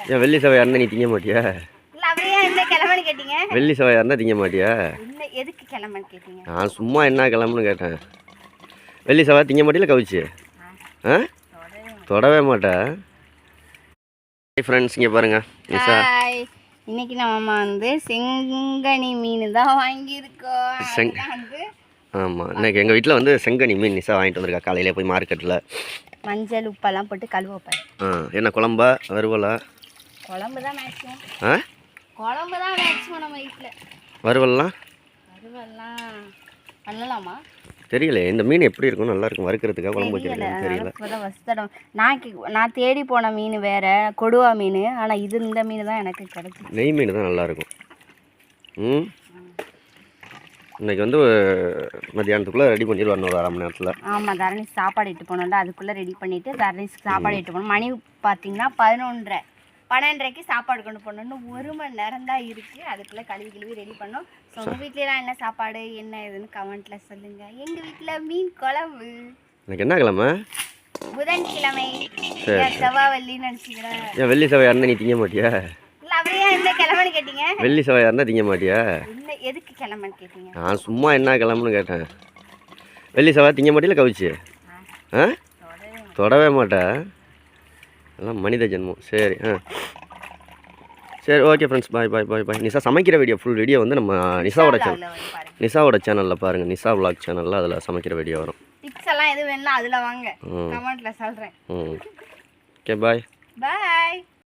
ஏன் வெள்ளி செவ்வாய் நீ திங்க மாட்டியா? வெள்ளி செவ்வாய் இருந்தால் திங்க மாட்டியா? எதுக்கு கிளம்புன்னு கேட்டீங்க? நான் சும்மா என்ன கிளம்புன்னு கேட்டேன். வெள்ளி செவ்வாய் திங்க மாட்டியில கவிச்சு? ஆ தொடவே மாட்டேன். ஃப்ரெண்ட்ஸ் இங்கே பாருங்க. இன்னைக்கு நம்ம வந்து செங்கனி மீன் தான் வாங்கியிருக்கோம். செங்- ஆமாம் இன்னைக்கு எங்கள் வீட்டில் வந்து செங்கனி மீன் நிஷா வாங்கிட்டு வந்திருக்கா. காலையிலே போய் மார்க்கெட்டில் மஞ்சள் உப்பெல்லாம் போட்டு கழுவப்பாரு ஆ என்ன குழம்பா வறுவலா? குழம்பு தான் மேக்ஸிமம் ஆ? குழம்பு தான் மேக்ஸிமம் நம்ம வீட்டில் வறுவல்லாம்? கருவெல்லாம் பண்ணலாமா? தெரியல இந்த மீன் எப்படி இருக்கும் நல்லா இருக்கும் வறுக்கிறதுக்கா குழம்பு வைக்கிறதுக்கு தெரியல. ஃபஸ்ட் தடவை. நான் நான் தேடி போன மீன் வேற கொடுவா மீன் ஆனால் இது இந்த மீன் தான் எனக்கு கிடைச்சிது. நெய் மீன் தான் நல்லா இருக்கும். ம்? இன்னைக்கு வந்து மத்தியானத்துக்குள்ளே ரெடி பண்ணிடுவார் ஒரு அரை மணி நேரத்தில். ஆமாம் தரணிஸ் சாப்பாடு இட்டு போனோம்ல அதுக்குள்ளே ரெடி பண்ணிவிட்டு தரணிஸ்க்கு சாப்பாடு இட்டு போனோம். மணி பார்த்தீங்கன்னா பதினொன்றரை. பன்னெண்டரைக்கு சாப்பாடு கொண்டு போனோம்னு ஒரு மணி நேரம் தான் இருக்குது அதுக்குள்ளே கழுவி கழுவி ரெடி பண்ணோம். ஸோ உங்கள் வீட்லலாம் என்ன சாப்பாடு என்ன ஏதுன்னு கமெண்ட்டில் சொல்லுங்கள் எங்கள் வீட்டில் மீன் குழம்பு. இன்னைக்கு என்ன கிழமை? புதன்கிழமை. செவ்வாவல்லின்னு நினச்சிக்கிறேன் வெள்ளி செவ்வாய் இருந்தால் நீ திங்க மாட்டியா? வெள்ளி செவ்வாய் இருந்தால் திங்க மாட்டியா? எதுக்கு கிளம்புன்னு கேட்டீங்க? நான் சும்மா என்ன கிளம்புன்னு கேட்டேன். வெள்ளி செவ்வாய் திங்க மாட்டியில கவிச்சு? ஆ. தொடவே மாட்டேன். எல்லாம் மனித ஜென்மம். சரி ஆ. சரி okay friends bye bye bye bye Nisha சமைக்கிற வீடியோ ஃபுல் வீடியோ வந்து நம்ம நிஷாவோட சேனல் நிஷாவோட சேனலில் பாருங்கள் நிஷா vlog சேனலில் அதில் சமைக்கிற வீடியோ வரும். டிப்ஸ் எல்லாம் எது வேணும்னா அதில் வாங்க. கமெண்ட்டில் சொல்கிறேன் ஓகே பாய் பாய்